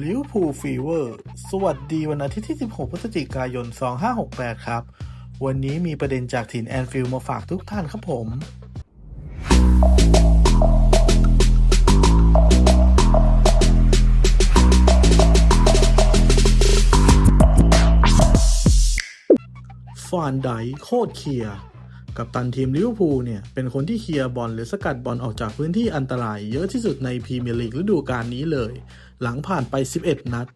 ลิวพูฟีเวอร์ สวัสดีวันอาทิตย์ที่ 16 พฤศจิกายน 2568 ครับ วันนี้มีประเด็นจากถิ่นแอนฟิลมาฝากทุกท่านครับผม ฟานไดโคตรเคลียร์กับตันทีมลิเวอร์พูลเนี่ย เป็นคนที่เคลียร์บอลหรือสกัดบอลออกจากพื้นที่อันตรายเยอะที่สุดในพรีเมียร์ลีกฤดูกาลนี้เลย หลังผ่านไป 11 นัด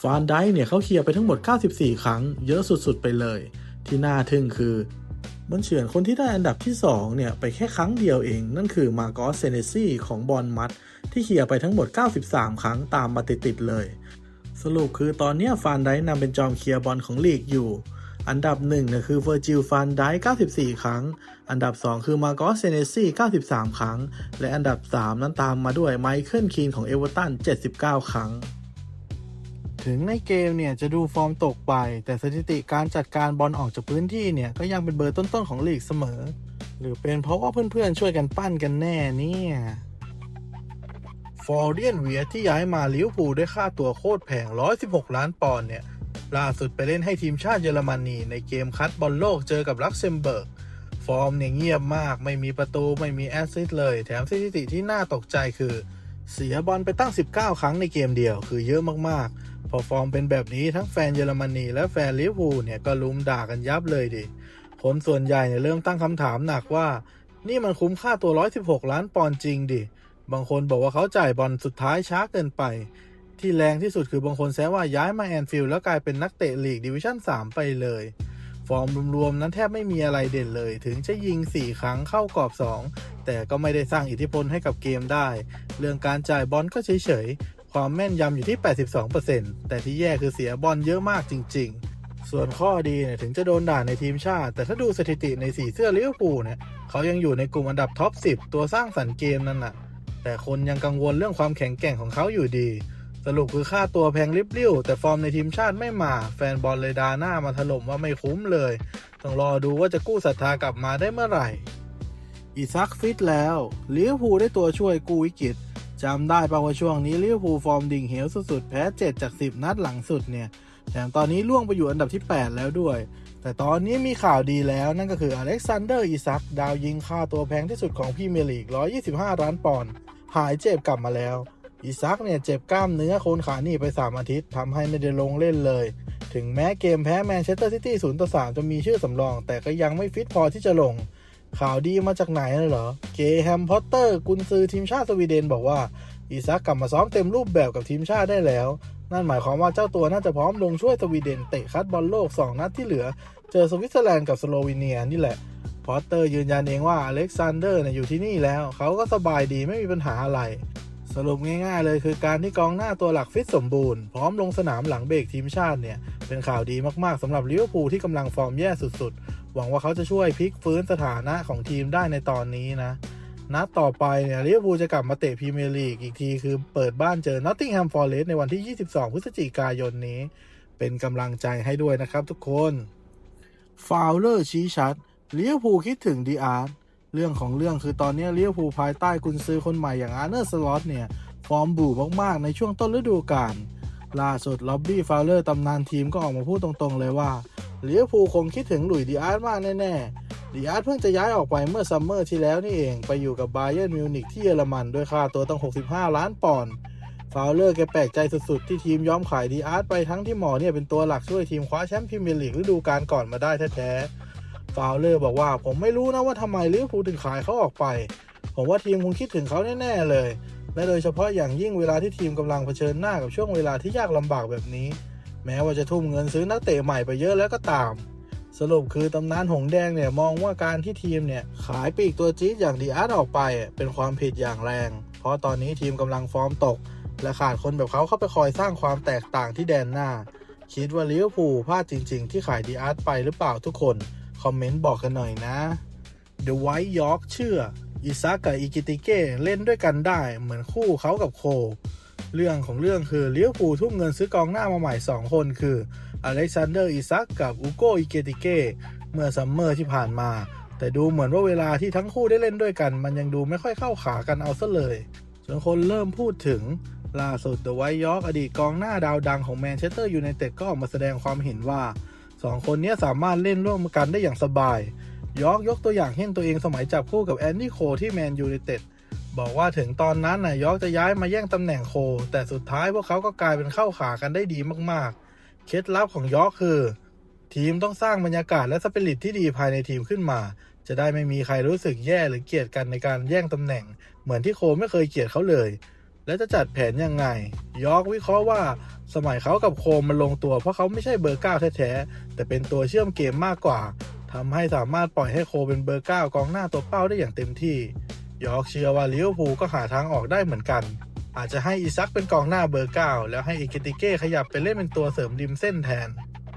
ฟานไดเนี่ยเขาเคลียร์ไปทั้งหมด 94 ครั้ง เยอะสุดๆ ไปเลย ที่น่าทึ่งคือ มันเฉือนคนที่ได้อันดับที่ 2 เนี่ย ไปแค่ครั้งเดียวเอง นั่นคือมาโกอสเซเนซี่ของบอลมัด ที่เคลียร์ไปทั้งหมด 93 ครั้งตามมาติดๆเลย สรุปคือตอนนี้ฟานไดนำเป็นจอมเคลียร์บอลของลีกอยู่ อันดับ1นี่ยคือเวอร์จิลฟานได้94 ครั้ง อันดับ 2 คือมาโกอสเซเนซี่93 ครั้ง และอันดับ 3 นั้นตามมาด้วยไมเคิลคีนของเอเวอร์ตัน79 ครั้ง ถึงในเกมเนี่ยจะดูฟอร์มตกไป แต่สถิติการจัดการบอลออกจากพื้นที่เนี่ยก็ยังเป็นเบอร์ต้นๆของลีกเสมอ หรือเป็นเพราะว่าเพื่อนๆช่วยกันปั้นกันแน่เนี่ยฟอร์เดียนเวียที่ย้ายมาลิเวอร์พูลด้วยค่าตัวโคตรแพง 116 ล้านปอนด์เนี่ย ล่าสุดไปเล่นให้ทีมชาติเยอรมนีในเกมคัดบอลโลกเจอกับลักเซมเบิร์ก ฟอร์มเนี่ยเงียบมาก ไม่มีประตูไม่มีแอสซิสต์เลย แถมสถิติที่น่าตกใจคือ เสียบอลไปตั้ง 19 ครั้งในเกมเดียว คือเยอะมากๆ พอฟอร์มเป็นแบบนี้ทั้งแฟนเยอรมนีและแฟนลิเวอร์พูลเนี่ยก็ลุมด่ากันยับเลยดิ คนส่วนใหญ่เนี่ยเริ่มตั้งคำถามหนักว่า นี่มันคุ้มค่าตัว 116 ล้านปอนด์จริงดิ บางคนบอกว่าเขาจ่ายบอลสุดท้ายช้าเกินไป ที่แรงที่สุดคือบางคนแซวว่าย้ายมาแอนฟิลด์แล้วกลายเป็นนักเตะลีกดิวิชั่น 3 ไปเลย ฟอร์มรวมๆนั้นแทบไม่มีอะไรเด่นเลย ถึงจะยิง 4 ครั้งเข้ากรอบ 2 แต่ก็ไม่ได้สร้างอิทธิพลให้กับเกมได้ เรื่องการจ่ายบอลก็เฉยๆ ความแม่นยำอยู่ที่ 82%แต่ที่แย่คือเสียบอลเยอะมากจริง ๆส่วนข้อดีเนี่ยถึงจะโดนด่าในทีมชาติ แต่ถ้าดูสถิติในสีเสื้อลิเวอร์พูลเนี่ยเขายังอยู่ในกลุ่มอันดับท็อป 10 ตัวสร้างสรรค์เกมนั่นน่ะ แต่คนยังกังวลเรื่องความแข็งแกร่งของเขาอยู่ดี สรุปคือค่าตัวแพงริบลิ่วแต่ฟอร์มในทีมชาติไม่มา แฟนบอลเลยดาหน้ามาถล่มว่าไม่คุ้มเลย ต้องรอดูว่าจะกู้ศรัทธากลับมาได้เมื่อไหร่ อีซักฟิตแล้วลิเวอร์พูลได้ตัวช่วยกู้วิกฤตจำได้ป่าวว่าช่วงนี้ลิเวอร์พูลฟอร์มดิ่งเหวสุดๆ แพ้ 7 จาก 10 นัดหลังสุดเนี่ยแถมตอนนี้ล่วงไปอยู่อันดับที่ 8 แล้วด้วย แต่ตอนนี้มีข่าวดีแล้วนั่นก็คืออเล็กซานเดอร์อีซักดาวยิงค่าตัวแพงที่สุดของพรีเมียร์ลีก 125 ล้านปอนด์หายเจ็บกลับมาแล้ว อีซักเนี่ยเจ็บกล้ามเนื้อโคนขาหนีบไป 3 อาทิตย์ทำให้ไม่ได้ลงเล่นเลย ถึงแม้เกมแพ้แมนเชสเตอร์ซิตี้0ต่อ3จะมีชื่อสำรอง แต่ก็ยังไม่ฟิตพอที่จะลง ข่าวดีมาจากไหนนะเหรอ เกแฮมพอตเตอร์กุนซือทีมชาติสวีเดนบอกว่าอีซักกลับมาซ้อมเต็มรูปแบบกับทีมชาติได้แล้ว นั่นหมายความว่าเจ้าตัวน่าจะพร้อมลงช่วยสวีเดนเตะคัดบอลโลก 2 นัดที่เหลือ เจอสวิตเซอร์แลนด์กับสโลวีเนียนี่แหละพอตเตอร์ยืนยันเองว่าอเล็กซานเดอร์เนี่ยอยู่ที่นี่แล้ว เขาก็สบายดีไม่มีปัญหาอะไร สรุปง่ายๆเลยคือการที่กองหน้าตัวหลักฟิตสมบูรณ์ พร้อมลงสนามหลังเบรกทีมชาติเนี่ย เป็นข่าวดีมากๆสำหรับลิเวอร์พูลที่กำลังฟอร์มแย่สุดๆ หวังว่าเขาจะช่วยพลิกฟื้นสถานะของทีมได้ในตอนนี้นะนัดต่อไปเนี่ยลิเวอร์พูลจะกลับมาเตะพรีเมียร์ลีกอีกทีคือเปิดบ้านเจอนอตติงแฮมฟอร์เรสต์ในวันที่ 22 พฤศจิกายนนี้ เป็นกำลังใจให้ด้วยนะครับทุกคนฟาวเลอร์ชี้ชัดลิเวอร์พูลคิดถึงดีอาร์ เรื่องของเรื่องคือตอนนี้เลิเวอร์พูภายใต้กุนซือคนใหม่อย่างอาร์เนอร์สล็อตเนี่ย ฟอร์มบู่มาก ๆ ในช่วงต้นฤดูกาลล่าสุดล็อบบี้ฟาวเลอร์ตำนานทีมก็ออกมาพูดตรงๆเลยว่าเลิเวอร์พูคงคิดถึงหลุยดีอาร์ตมากแน่ๆดีอาร์ตเพิ่งจะย้ายออกไปเมื่อซัมเมอร์ที่แล้วนี่เองไปอยู่กับไบเยิร์มิวนิกที่เยอรมันด้วยค่าตัวตั้ง 65 ล้านปอนด์ฟาวเลอร์แกแปลกใจสุดๆ ที่ทีมยอมขายดีอาร์ตไปทั้งที่หมอเนี่ยเป็นตัวหลักช่วยทีมคว้าแชมป์พรีเมียร์ลีกฤดูกาลก่อนมาได้แท้ๆ ฟาวเลอร์บอกว่า ผมไม่รู้นะว่าทำไมลิเวอร์พูลถึงขายเขาออกไป ผมว่าทีมคงคิดถึงเขาแน่ๆเลย และโดยเฉพาะอย่างยิ่งเวลาที่ทีมกำลังเผชิญหน้ากับช่วงเวลาที่ยากลำบากแบบนี้ แม้ว่าจะทุ่มเงินซื้อนักเตะใหม่ไปเยอะแล้วก็ตาม สรุปคือตำนานหงแดงเนี่ยมองว่าการที่ทีมเนี่ยขายปีกตัวจี๊ดอย่างดีอาร์ตออกไป เป็นความผิดอย่างแรง เพราะตอนนี้ทีมกำลังฟอร์มตก และขาดคนแบบเขาเข้าไปคอยสร้างความแตกต่างที่แดนหน้าคิดว่าลิเวอร์พูลพลาดจริง ๆ ที่ขายดีอาร์ตไปหรือเปล่าทุกคน อมเมนต์บอกกันหน่อยนะ The White York เชื่ออิซักกับอิกิติเก้เล่นด้วยกันได้เหมือนคู่เขากับโค เรื่องของเรื่องคือเลิเวอร์พูลทุ่มเงินซื้อกองหน้ามาใหม่ 2 คนคืออเล็กซานเดอร์อิซักกับอุโกอิเกติเก้เมื่อซัมเมอร์ที่ผ่านมา แต่ดูเหมือนว่าเวลาที่ทั้งคู่ได้เล่นด้วยกัน มันยังดูไม่ค่อยเข้าขากันเอาซะเลยจนคนเริ่มพูดถึงล่าสุดเดอะไวท์ยอร์กอดีตกองหน้าดาวดังของแมนเชสเตอร์ยูไนเต็ดก็ออกมาแสดงความเห็นว่า 2 คนนี้สามารถเล่นร่วมกันได้อย่างสบาย ยอร์กยกตัวอย่างเช่นตัวเองสมัยจับคู่กับแอนดี้โคที่แมนยูไนเต็ดบอกว่าถึงตอนนั้นน่ะยอร์กจะย้ายมาแย่งตำแหน่งโค แต่สุดท้ายพวกเขาก็กลายเป็นเข้าขากันได้ดีมากๆ เคล็ดลับของยอร์กคือ ทีมต้องสร้างบรรยากาศและสปิริตที่ดีภายในทีมขึ้นมา จะได้ไม่มีใครรู้สึกแย่หรือเกลียดกันในการแย่งตำแหน่ง เหมือนที่โคไม่เคยเกลียดเขาเลย และจะจัดแผนยังไง ยอร์กวิเคราะห์ว่า สมัยเขากับโคมมันลงตัว เพราะเขาไม่ใช่เบอร์เก้าแท้ๆ แต่เป็นตัวเชื่อมเกมมากกว่าทำให้สามารถปล่อยให้โคเป็นเบอร์เก้ากองหน้าตัวเป้าได้อย่างเต็มที่ ยอร์กเชื่อว่าลิเวอร์พูลก็หาทางออกได้เหมือนกัน อาจจะให้อีซักเป็นกองหน้าเบอร์เก้าแล้วให้อีกิติเก้ขยับไปเล่นเป็นตัวเสริมริมเส้นแทน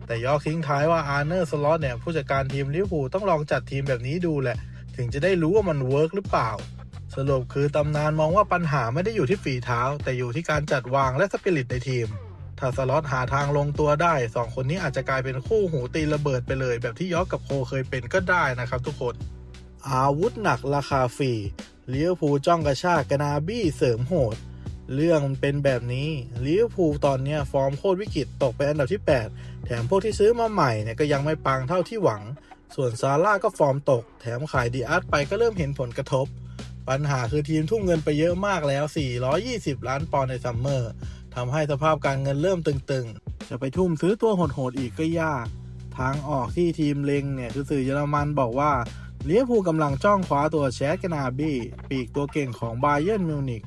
แต่ยอร์กทิ้งท้ายว่าอาร์เนอร์สล็อตเนี่ยผู้จัดการทีมลิเวอร์พูลต้องลองจัดทีมแบบนี้ดูแหละ ถึงจะได้รู้ว่ามันเวิร์กหรือเปล่า รุปคือตำนานมองว่าปัญหาไม่ได้อยู่ที่ฝีเท้า แต่อยู่ที่การจัดวางและสปิริตในทีม ถ้าสล็อตหาทางลงตัวได้สองคนนี้อาจจะกลายเป็นคู่หูตีระเบิดไปเลย แบบที่ยอกกับโคเคยเป็นก็ได้นะครับทุกคน อาวุธหนักราคาฟรีลิเวอร์พูจ้องกระชากกนาบี้เสริมโหดเรื่องมันเป็นแบบนี้ลิเวอร์พูลตอนนี้ฟอร์มโคตรวิกฤตตกไปอันดับที่ 8 แถมพวกที่ซื้อมาใหม่เนี่ยก็ยังไม่ปังเท่าที่หวัง ส่วนซาร่าก็ฟอร์มตก แถมขายดีอาร์ตไปก็เริ่มเห็นผลกระทบ ปัญหาคือทีมทุ่มเงินไปเยอะมากแล้ว 420 ล้านปอนด์ในซัมเมอร์ทำให้สภาพการเงินเริ่มตึงๆ จะไปทุ่มซื้อตัวโหดๆอีกก็ยาก ทางออกที่ทีมเล็งเนี่ยคือสื่อเยอรมันบอกว่าเวอร์พูกำลังจ้องคว้าตัวแชดกนาบี้ ปีกตัวเก่งของบาเยิร์นมิวนิก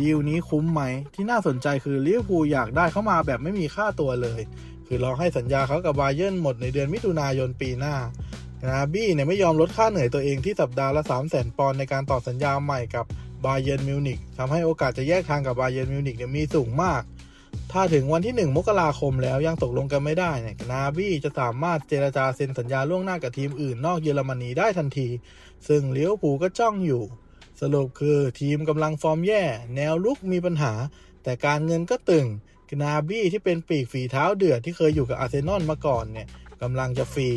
ดีลนี้คุ้มไหม ที่น่าสนใจคือเวอร์พูอยากได้เข้ามาแบบไม่มีค่าตัวเลย คือลองให้สัญญาเขากับบาเยิร์นหมดในเดือนมิถุนายนปีหน้า นาบี้เนี่ยไม่ยอมลดค่าเหนื่อยตัวเองที่สัปดาห์ละ 3 0 0 0 0 0ปอนด์ในการต่อสัญญาใหม่กับบาเยิร์นมิวนิกทำให้โอกาสจะแยกทางกับบาเยิร์นมิวนิกเนี่ยมีสูงมาก ถ้าถึงวันที่ 1 มกราคมแล้วยังตกลงกันไม่ได้เนี่ยนาบี้จะสามารถเจรจาเซ็นสัญญาล่วงหน้ากับทีมอื่นนอกเยอรมนีได้ทันที ซึ่งเลี้ยวผูก็จ้องอยู่ สรุปคือทีมกำลังฟอร์มแย่ แนวลุกมีปัญหา แต่การเงินก็ตึงนาบี้ที่เป็นปีกฝีเท้าเดือดที่เคยอยู่กับอาร์เซนอลมาก่อนเนี่ยกำลังจะฟรี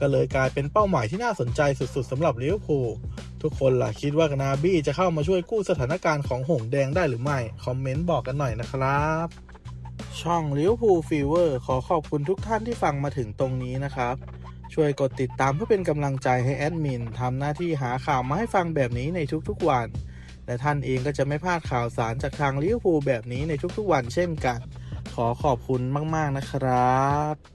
ก็เลยกลายเป็นเป้าหมายที่น่าสนใจสุดๆสำหรับลิเวอร์พูลทุกคนล่ะคิดว่ากนาบี้จะเข้ามาช่วยกู้สถานการณ์ของหงแดงได้หรือไม่ คอมเมนต์บอกกันหน่อยนะครับ ช่องลิเวอร์พูลฟีเวอร์ขอขอบคุณทุกท่านที่ฟังมาถึงตรงนี้นะครับ ช่วยกดติดตามเพื่อเป็นกำลังใจให้แอดมินทำหน้าที่หาข่าวมาให้ฟังแบบนี้ในทุกๆวัน และท่านเองก็จะไม่พลาดข่าวสารจากทางลิเวอร์พูลแบบนี้ในทุกๆวันเช่นกัน ขอขอบคุณมากๆนะครับ